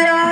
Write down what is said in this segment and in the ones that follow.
Yeah.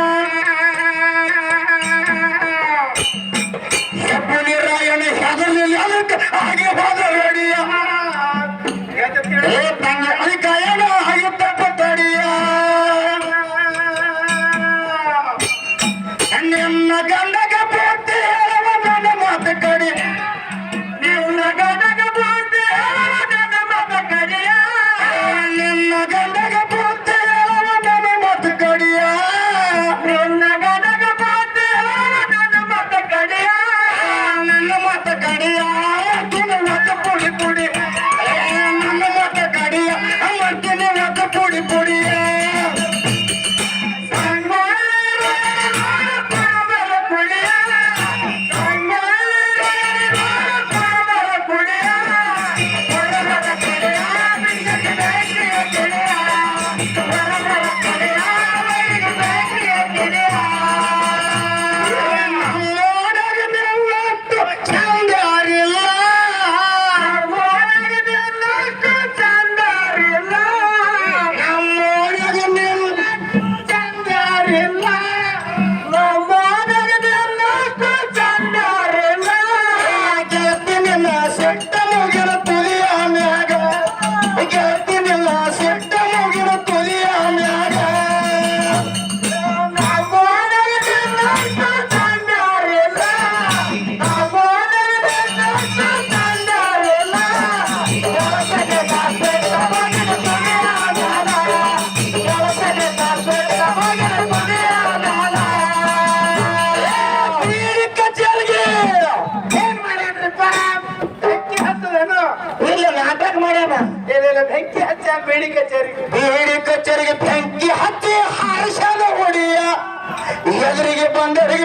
பங்கெடுக்க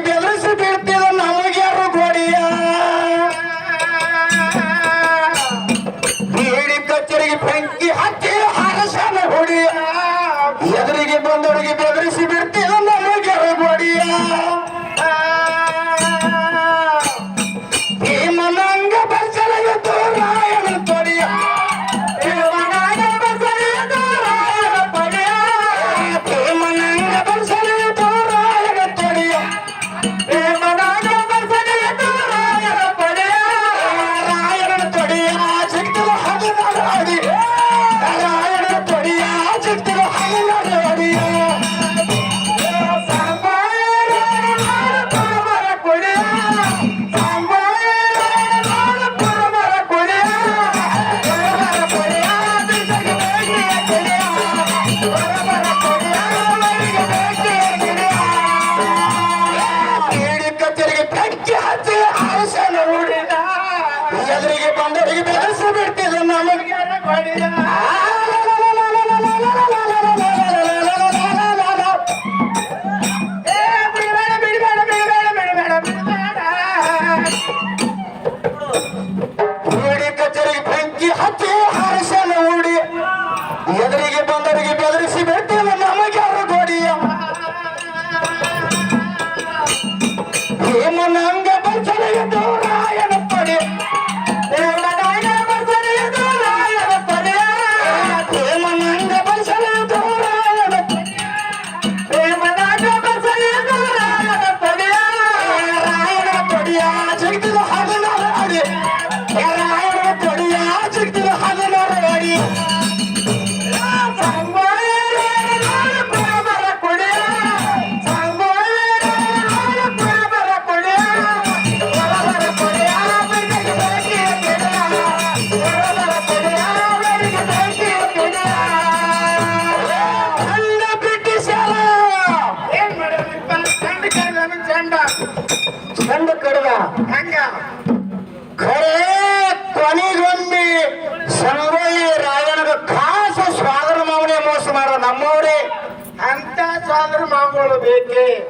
yeah, take the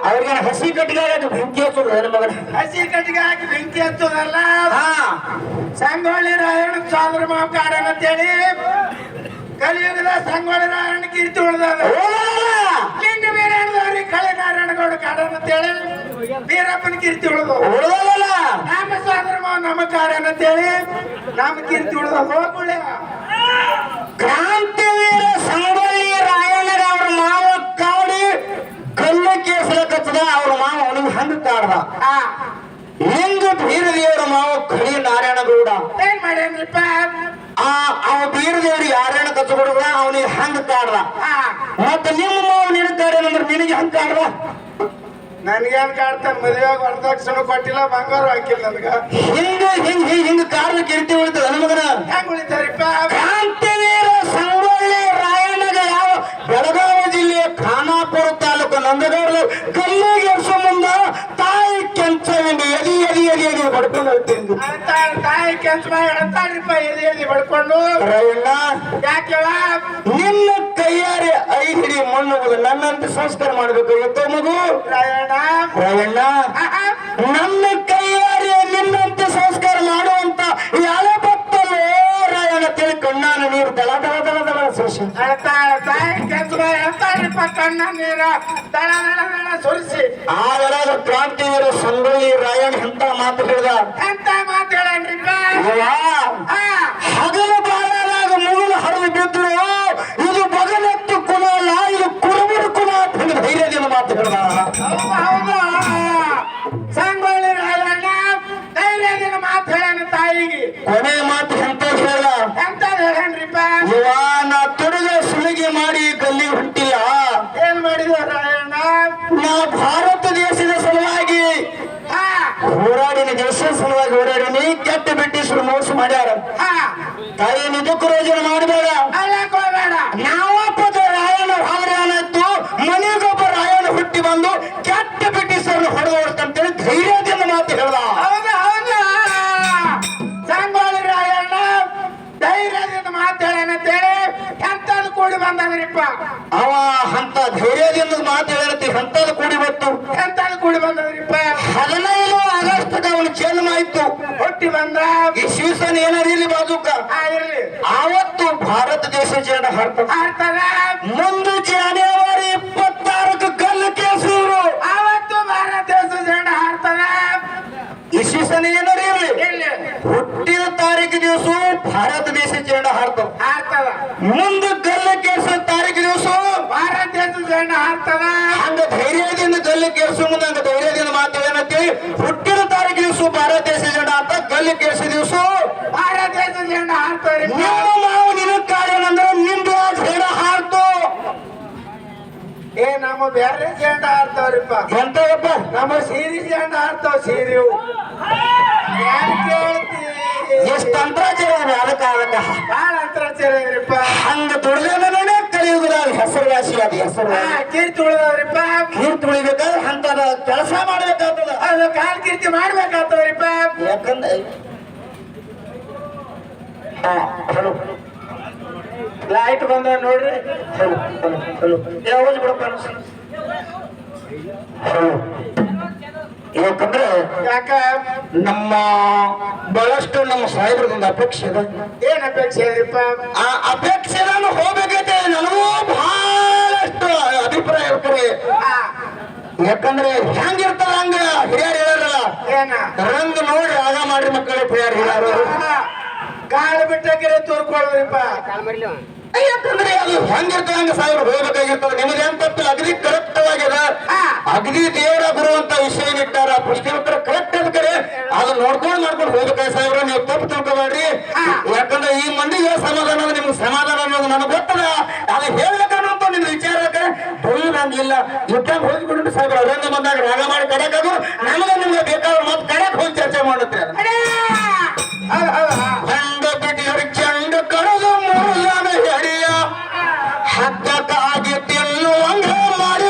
ಅವ್ರಿಗೆ ಹಸಿ ಕಟ್ಟಿಗೆ ಹಾಕಿ ಬೆಂಕಿ ಹಚ್ಚೋದು ನನ್ನ ಮಗನ? ಹಸಿ ಕಟ್ಟಿಗೆ ಹಾಕಿ ಬೆಂಕಿ ಹಚ್ಚೋದಲ್ಲ? ಸಂಗೊಳ್ಳಿ ರಾಯಣ್ಣ ಚಾಂದ್ರಮಾ ಅಂತ ಅಂತೇಳಿ. ಕಲಿಯುಗದ ಸಂಗೊಳ್ಳಿ ರಾಯಣ್ಣ ಕೀರ್ತಿ ಉಳಿದ ಲಿಂಗ ವೀರಣ್ಣದವ್ರಿ ಕಳಿ ನಾರಾಯಣಗೌಡ ಕಾಡನ್ ಅಂತೇಳಿ. ವೀರಪ್ಪನ ಕೀರ್ತಿ ಉಳಿದು ನಮ್ಮ ಚಾಂದ್ರಮ ನಮ್ಮ ಕಾಡನ್ ಅಂತೇಳಿ. ನಮ್ಮ ಕೀರ್ತಿ ಉಳಿದ ಹೋಗುಳ್ಳ ಕ್ರಾಂತಿವೀರ ಸಂಗೊಳ್ಳಿ ರಾಯಣ್ಣರವ್ರ ಮಾವ ಕಾಡಿ ಕಲ್ಲ ಕೇಸರ ಕಚ್ಚದ ಅವ್ರ ಮಾವ ಅವನಿಗೆ ಹಂಗ ಕಾಡ್ದ? ಹಿಂಗ ಬೀರದೇವ್ರ ಮಾವ ಕಳಿ ನಾರಾಯಣ ಗೌಡ ಏನ್ ಮಾಡ್ಯಾನ್ರಿಪ್ಪ? ಆ ಅವ ಬೀರದೇವ್ರಿಗೆ ನಾರಾಯಣ ಕಚ್ಚಗೊಡುದ ಅವನಿಗೆ ಹಂಗ ಕಾಡ್ದ? ಮತ್ತ ನಿಮ್ಮ ಮಾವನ ಇರ್ತಾರೆ ಅಂದ್ರೆ ನಿನಗೆ ಹಂಗ ಕಾಡ್ದ? ನನ್ಗೇನ್ ಕಾಡ್ತಾನ ಮದುವೆಯಾಗ ವರದಕ್ಷಿಣೆ ಕೊಟ್ಟಿಲ್ಲ ಬಂಗಾರ ಹಾಕಿಲ್ಲ ನನ್ಗ. ಹಿಂಗ ಹಿಂಗ ಹಿಂಗ ಕೆಲ್ಸ ಬಡ್ಕೊಂಡು ರಾಯಣ್ಣ ಯಾಕೆವ ನಿನ್ನ ಕೈಯಾರೆ ಐ ಹಿಡಿ ಮಣ್ಣು ಮುಗಿದು ನನ್ನಂತ ಸಂಸ್ಕಾರ ಮಾಡಬೇಕು. ಎತ್ತೋ ಮಗು. ರಾಯಣ್ಣ. ನನ್ನ ಕೈಯಾರೆ ನಿನ್ನಂತ ಸಂಸ್ಕಾರ ಮಾಡುವಂತ ಯಾವ ಭಕ್ತರು ರಾಯಣ್ಣ ತಿಳ್ಕೊಂಡು ನಾನು ನೀರು ದಳ ದಳ ದಳ ದಳ ಸೃಷ್ಟಿ. ಕಣ್ಣ ನೀರ ದಳ ದಳ ದಳ ಸುರಿಸಿ ಆಗ ಕ್ರಾಂತಿವೀರ ಸಂಗೊಳ್ಳಿ ರಾಯಣ್ಣ ಎಂತ ಮಾತು ಹೇಳಿದ? ಎಂತ ಮಾತು ಹೇಳನ್ರಿಪ್ಪ ತಾಯಿ ನಿಜಕ್ಕೂ ಯೋಜನೆ ಮಾಡಬೇಡ. ಅಲ್ಲ ಕೊಡಬೇಡ. ನಾವಪ್ಪದ ಕೂಡಿ ಬಂದವರಿಪ್ಪ. ಅವ ಅಂತ ಧೈರ್ಯದಿಂದ ಮಾತು ಹೇಳತಿ ಹಂತದ ಕೂಡಿ ಬಂತು. ಎಂತದು ಕೂಡಿ ಬಂದವರಿಪ್ಪ. ಹದಿನೈದು ಆಗಸ್ಟ್ ಅವನು ಜನ್ಮ ಆಯ್ತು. ಹುಟ್ಟಿ ಬಂದ. ಈ ಶಿವಸೇನೆ ಏನಾರ ಇಲ್ಲಿ ಬಾಜುಕ? ಆವತ್ತು ಭಾರತ ದೇಶ ಜನ ಆಡ್ತಾರ ಮುಂದೆ ಜನವರಿ ಇಪ್ಪತ್ತಾರಕ್ಕೆ ಗಲ್ಲು ಕೇಸಿದ್ರು. ಆವತ್ತು ಭಾರತ ದೇಶ ಜನ ಹಾಡ್ತಾರ? ಈ ಶಿವಸೇನೆ ಏನಾರ ಇರ್ಲಿ? ಇಲ್ಲಿ ಹುಟ್ಟಿದ ತಾರೀಕು ದಿವಸ ಭಾರತ ದೇಶ ಜನ ಹಾರ್ತವ. ಮುಂದ ಗಲ್ಲ ಕೇರಿಸೋ ತಾರೀಕು ದಿವಸ ಭಾರತ ದೇಶ ಜನ ಹಾರ್ತವ. ಹಂಗ ಧೈರ್ಯದಿಂದ ಗಲ್ಲ ಕೇರಿಸೋ ಮುಂದೆ ಹಂಗ ಧೈರ್ಯದಿಂದ ಮಾತಾಡೇನಂತಿ ಹುಟ್ಟಿದ ತಾರೀಕು ದಿವಸ ಭಾರತ ದೇಶ ಜನ ಅಂತ ಗಲ್ಲ ಕೇರಿಸೋ ದಿವಸ ಭಾರತ ದೇಶ ಜನ ಹಾರ್ತವ್ರಿ ನಾವು ನಿನ್ನ ನಿನಗ್ ಕಾರಣಂದ್ರೆ ನಿಂದು ಆ ಜನ ಹಾಡ್ತು ಏ ನಮ್ಮ ಬೇರೆ ಜೆಂಡ ಹಾರ್ತವ್ರಿಪ್ಪ. ಎಂತ ನಮ್ಮ ಸೀರಿ ಜಂಡ ಹಾಡ್ತಾವ ಸೀರಿ ಯಾರು ಕೇಳ್ತಿ? ಎಷ್ಟು ಅಂತರಾಚಾರ ಅದಕ್ಕ ಅದಕ್ಕ? ಬಾಳ ಅಂತರಾಚಾರ ಇದ್ರಿಪ್ಪ. ಹಂಗ ತುಳಿದ್ರೆ ಕಲಿಯುಗದಾಗ ಹೆಸರುವಾಸಿ ಅದು ಹೆಸರು ಕೀರ್ತಿ ಉಳಿದವ್ರಿಪ್ಪ. ಕೀರ್ತಿ ಉಳಿಬೇಕಾದ್ರೆ ಅಂತದ ಕೆಲಸ ಮಾಡ್ಬೇಕಾಗ್ತದ. ಅದು ಕಾಲ್ ಕೀರ್ತಿ ಮಾಡ್ಬೇಕಾಗ್ತವ್ರಿಪ್ಪ. ಯಾಕಂದ್ರೆ ಹಾ, ಹಲೋ. ಲೈಟ್ ಬಂದ ನೋಡ್ರಿ. Hello hello hello. ಯಾವಾಗ ಬಿಡಪ್ಪ? ಹಲೋ. ಯಾಕಂದ್ರೆ ಯಾಕ? ನಮ್ಮ ಬಹಳಷ್ಟು ನಮ್ಮ ಸಾಹೇಬ್ರದೊಂದು ಅಪೇಕ್ಷೆ ಇದೆ. ಏನ್ ಅಪೇಕ್ಷೆ ಇದ್ರಿಪ್ಪ ಆ ಅಪೇಕ್ಷೆ ನಾನು ಹೋಗ್ಬೇಕೈತೆ ನನಗೂ ಬಹಳಷ್ಟು ಅಭಿಪ್ರಾಯ ಇರ್ತಾರೆ ಹಾ, ಯಾಕಂದ್ರೆ ಹೆಂಗಿರ್ತಾರ ಹಂಗ ಹಿರಿಯರು ಹೇಳಾರಲ್ಲ ಏನ? ರಂಗ್ ನೋಡಿ ಆಗ ಮಾಡ್ರಿ ಮಕ್ಕಳು ಹಿರಿಯರು. ಹೇಳಾರು ಕಾಳು ಬಿಟ್ಟ ಕೆರೆ ತೋರ್ಕೊಳ್ಳ್ರಿಪ್ಪ. ಯಾಕಂದ್ರೆ ಅದು ಹೆಂಗಿರ್ತದೆ ಹಂಗ ಸಾವಿರ ಹೋಗ್ಬೇಕಾಗಿರ್ತದೆ ನಿಮಗೆ ಏನ್ ತಪ್ಪಿಲ್ಲ ಅಗದಿ ಕರೆಕ್ಟ್ ಆಗಿದೆ. ಅಗದಿ ದೇವರ ಬರುವಂತ ವಿಷಯ ಇಟ್ಟಾರ. ಪ್ರಶ್ನೆ ಉತ್ತರ ಕರೆಕ್ಟ್ ಅದಕ್ಕೆ ಕರೆ. ಅದು ನೋಡ್ಕೊಂಡು ಮಾಡ್ಕೊಂಡು ಹೋಗ್ಬೇಕಾಗಿ ಸಾವಿರ ನೀವು ತಪ್ಪು ತಿಳ್ಕೊಬೇಡ್ರಿ. ಯಾಕಂದ್ರೆ ಈ ಮಂದಿಗೆ ಸಮಾಧಾನ ನಿಮ್ಗೆ ಸಮಾಧಾನ ಅನ್ನೋದು ನನಗೆ ಗೊತ್ತದ ಅದು ಹೇಳ್ಬೇಕನ್ನೋಂತ ನಿಮ್ ವಿಚಾರಕ್ಕೆ ಇಲ್ಲ. ಯುದ್ಧ ಹೋಗಿಬಿಟ್ಟು ಸಾವಿರ ರಂಗ ಬಂದಾಗ ರಾಗ ಮಾಡಿ ಕಡೆಕಾಗು ನಮಗೆ ನಿಮ್ಗೆ ಬೇಕಾದ್ರೆ ಮತ್ತೆ ಕಡೆಕ್ ಹೋಗಿ ಚರ್ಚೆ ಮಾಡುತ್ತೆ ಹದ್ದಕ್ಕಾಗಿ ತಿನ್ನುವಂಗ ಮಾಡುವ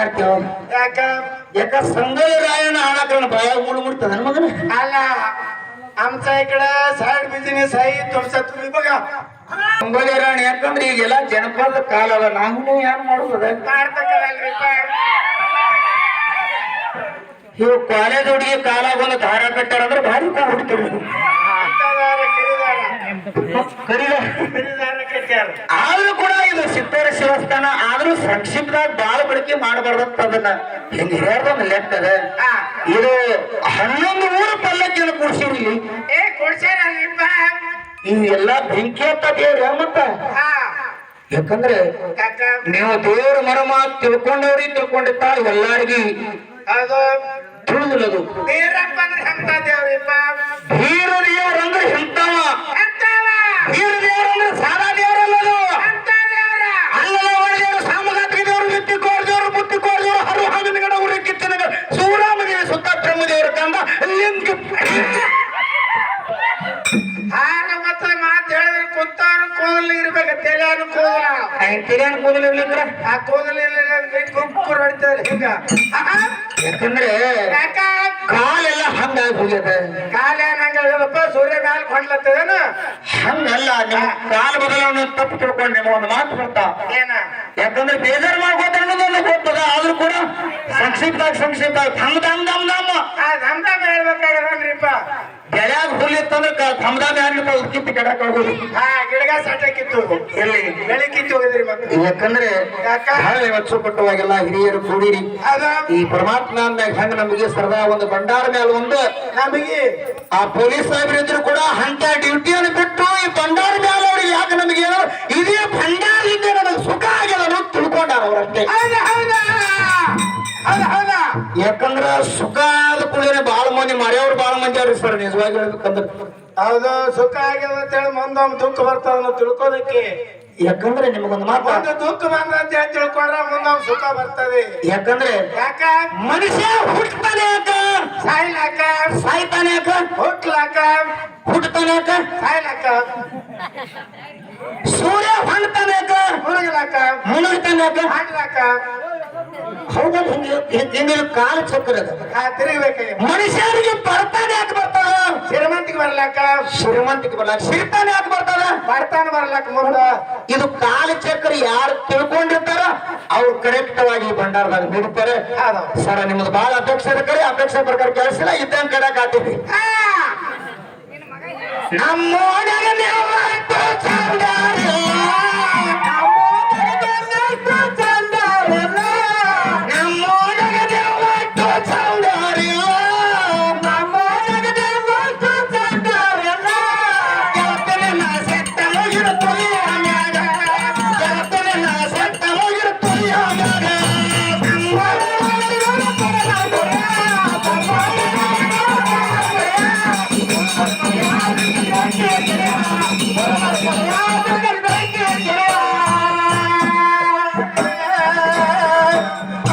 ಇದಕ್ಕೆ ಚಂದ ಹಾಡ್ತೇವ ಯಾಕ ಯಾಕ ಸಂಗೊಳ್ಳಿ ರಾಯಣ್ಣ ಹಾಡಕರಣ ಭಯ ಮುಳು ಮುಡ್ತದ ಮಗನ ಅಲ್ಲ आमचा इकडं साईड बिझनेस आहे तुमचा तुम्ही बघा ಸಂಗೊಳ್ಳಿ ರಾಯಣ್ಣ ಯಾಕಂದ್ರೆ ಈಗೆಲ್ಲ ಜನಪದ ಕಾಲ ಅದ ನಾವು ಏನ್ ಮಾಡುದ ಮಾಡ್ತಾ ಕರಲ್ರಿ ಇವು ಕಾಲೇಜ್ ಹುಡುಗಿ ಕಾಲ ಬಂದು ದಾರ ಕಟ್ಟಾರ ಅಂದ್ರೆ ಭಾರಿ ಕಾ ಹುಡುಕಿರಿ ಅಂತದಾರ ಆದ್ರೂ ಕೂಡ ಇದು ಸಿದ್ದೇರ ಶಿವಸ್ಥಾನ ಆದ್ರೂ ಸಂಕ್ಷಿಪ್ತದಾಗ ಬಾಳ ಬಳಕೆ ಮಾಡಬಾರ್ದಂತ ಅದನ್ನ ಹಿಂಗ ಹಿರಿಯರ್ದೊಂದು ಲೆಕ್ಕ ಅದ. ಹಾ. ಇದು ಹನ್ನೊಂದು ಊರು ಪಲ್ಲಕ್ಕಿನ ಕೂಡ್ಸಿರಿ ಏ ಕೊಡ್ಸ್ಯಾರಲ್ರಿಪ್ಪ ಇವೆಲ್ಲ ಬೆಂಕಿ ಅಂತ ದೇವ್ರ ಮತ್ತ? ಹಾ. ಯಾಕಂದ್ರೆ ನೀವು ದೇವ್ರ ಮರಮ ತಿಳ್ಕೊಂಡವ್ರಿ ತಿಳ್ಕೊಂಡಿತ್ತ ಎಲ್ಲಾರ್ಗಿ. ಅದು. ತಿಳಿದಿಲ್ಲದು ಧೀರ ದೇವ್ರಂದ್ರೆ ಎಂತವ? ಎಂತವ? ಧೀರ ಹರು ಸೂರಾಮದೇವಿ ಸುತ್ತ ಬ್ರಹ್ಮದೇವರ ಕಂದ. ಲಿಂಗ ಮತ್ತೆ ಮಾತು ಹೇಳಿದ್ರೆ ಕುತ್ತವ್ರು ಕೂದಲು ಇರ್ಬೇಕು ತಲೆಯನ್ನು ಕೂದಲ ಕೂದಲಿರ್ಲಿಕ್ರ ಆ ಕೂದಲು ಇಲ್ಲ ಕುಕ್ಕರು ಹೊಡಿತಾರೆ ಹಿಂಗ. ಯಾಕಂದ್ರೆ ಯಾಕ? ಕಾಲೆಲ್ಲ ಹಂಗಾಗಿ ಹೋಗ್ಯದ. ಕಾಲ ಏನಂಗಪ್ಪ ಸೂರ್ಯ ಕಾಲ್ ಕೊಂಡ್ಲತ್ತದೇನ? ಹಂಗಲ್ಲ ನಿಮ್ ಕಾಲ ಬದಲಾವಣೆ ತಪ್ಪು ತಿಳ್ಕೊಂಡು ನಿಮ್ಗೆ ಒಂದು ಮಾತು ಬರ್ತಾ ಏನ? ಯಾಕಂದ್ರೆ ಬೇಜಾರ್ ಮಾಡ್ಕೋತ ಅನ್ನೋದೊಂದು ಗೊತ್ತದ ಆದ್ರೂ ಕೂಡ ಸಂಕ್ಷಿಪ್ತ ಸಂಕ್ಷಿಪ್ತ ಥಮ್ ದಮ್ ಆ ಹುಲ್ ಹುಲ್ಲಿತ್ತಂದ್ರ ಥಮ್ದಾಮ್ ಯಾರಿಗಿರ್ತಾವ ಉಕ್ಕಿತ್ತು ಕೆಡಕ್ ಆಗೋದು ಹಾ ಗಿಡಗ ಸಾಟಾಕಿತ್ತು ಕಿತ್ತು. ಎಲ್ಲಿ ಬೆಳಿ ಕಿತ್ತು ಹೋಗಿದ್ರಿ ಮತ್ತೆ. ಯಾಕಂದ್ರೆ ಯಾಕ? ಬಹಳ ಕೊಟ್ಟವಾಗೆಲ್ಲ ಹಿರಿಯರು ಕೂಡಿರಿ. ಈ ಪರಮಾತ್ಮ ಅಂದಾಗ ಹೆಂಗ ನಮಗೆ ಸದಾ ಒಂದು ಭಂಡಾರ ಮೇಲೆ ಒಂದು ನಮಗೆ? ಆ ಪೊಲೀಸ್ ಸಾಹೇಬರಿದ್ರು ಕೂಡ ಅಂತ ಡ್ಯೂಟಿಯನ್ನು ಬಿಟ್ಟು ಈ ಬಂಡಾರ ಮೇಲೆ ಅವ್ರಿಗೆ ಯಾಕೆ ನಮಗೆ ಇದೇ ಭಂಡಾರದಿಂದ ನಮಗೆ ಸುಖ ಆಗ್ಯದ ಅನ್ನೋದು ತಿಳ್ಕೊಂಡಾರ ಅವರಷ್ಟೇ. ಯಾಕಂದ್ರ ಸುಖ ಕೂಡಲೇ ಬಹಳ ಮಂದಿ ಮರೆಯವ್ರು ಬಹಳ ಮಂದಿ ಅವ್ರಿ ಸರ್ ನಿಜವಾಗಿ ಹೇಳ್ಬೇಕಂದ್ರೆ. ಹೌದು ಸುಖ ಆಗ್ಯದ ಅಂತೇಳಿ ಮುಂದೊಮ್ಮೆ ದುಃಖ ಬರ್ತದ ತಿಳ್ಕೋದಕ್ಕೆ ಯಾಕಂದ್ರೆ ನಿಮಗೊಂದು ಮಾತು ಒಂದು ದುಃಖ ಬಂದ ಅಂತ ಹೇಳಿ ತಿಳ್ಕೊಂಡ್ರೆ ಮುಂದೊಮ್ಮೆ ಸುಖ ಬರ್ತದೆ. ಯಾಕಂದ್ರೆ ಯಾಕ? ಮನುಷ್ಯ ಹುಟ್ಟತಾನೆ ಯಾಕ? ಸಾಯ್ಲಾಕ? ಸಾಯ್ತಾನೆ ಯಾಕ? ಹುಟ್ಲಾಕ? ಹುಟ್ಟತಾನೆ ಯಾಕ? ಸಾಯ್ಲಾಕ? ಸೂರ್ಯ ಹೊಂಡ್ತಾನೆ ಯಾಕ? ಮುಳುಗಲಾಕ? ಮುಳುಗ್ತಾನೆ ಯಾಕ? ಹಾಡ್ಲಾಕ? ಹೌದಲ್ಲ ಹಿಂಗೆ ಕಾಲ ಚಕ್ರ ತಿರುಗಬೇಕಾಗಿ ಮನುಷ್ಯರಿಗೆ ಬರ್ತಾನೆ ಯಾಕೆ ಬರ್ತದ? ಶ್ರೀಮಂತಿಗೆ ಬರ್ಲಾಕ? ಶ್ರೀಮಂತಿಗೆ ಬರ್ಲಾಕ. ಸಿಗ್ತಾನೆ ಯಾಕೆ ಬರ್ತದ? ಬರ್ತಾನ ಬರ್ಲಾಕ ಮುಂದ. ಇದು ಕಾಲ ಚಕ್ರ ಯಾರು ತಿಳ್ಕೊಂಡಿರ್ತಾರ ಅವ್ರು ಕರೆಕ್ಟ್ ಆಗಿ ಭಂಡಾರದಾಗ ನೀಡುತ್ತಾರೆ. ಸರ ನಿಮ್ದು ಬಹಳ ಅಧ್ಯಕ್ಷ ಕರೆ. ಅಧ್ಯಕ್ಷ ಪ್ರಕಾರ ಕೆಲಸಿಲ್ಲ ಇದ್ದಂಗ್ ಕಡೆ ಕಾತೀವಿ ನಮ್ಮ